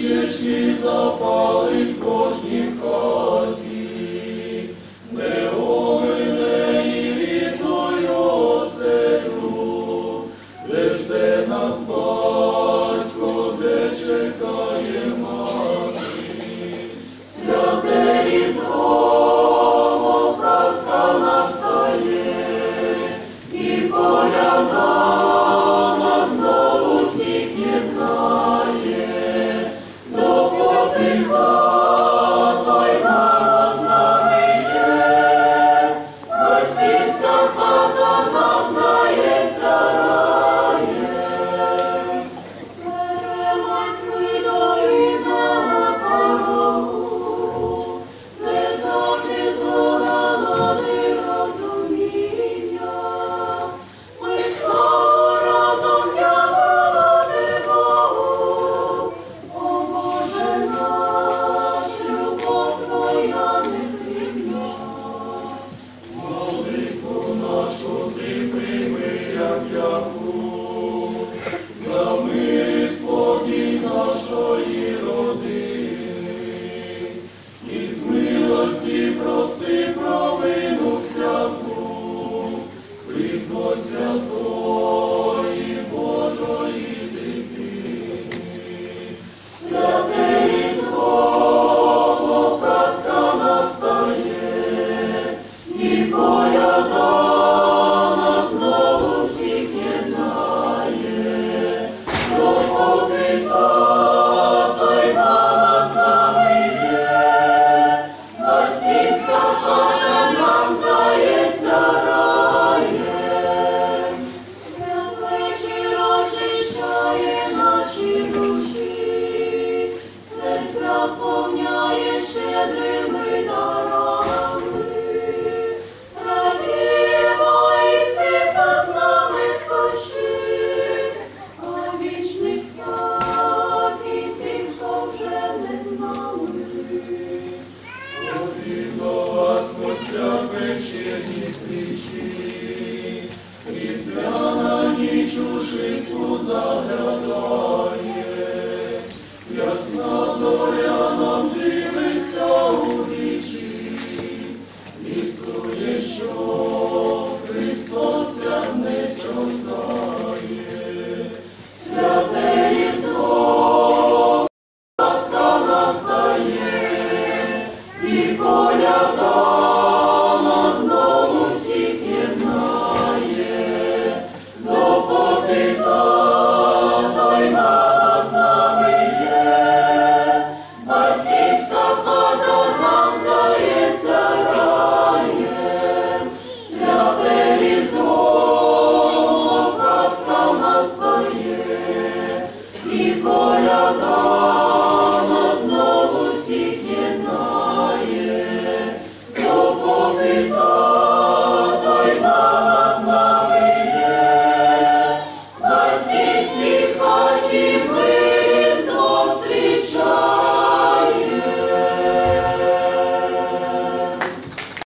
свічечки запалить. Прости провину всяку, Христос святого. so new. Oh, with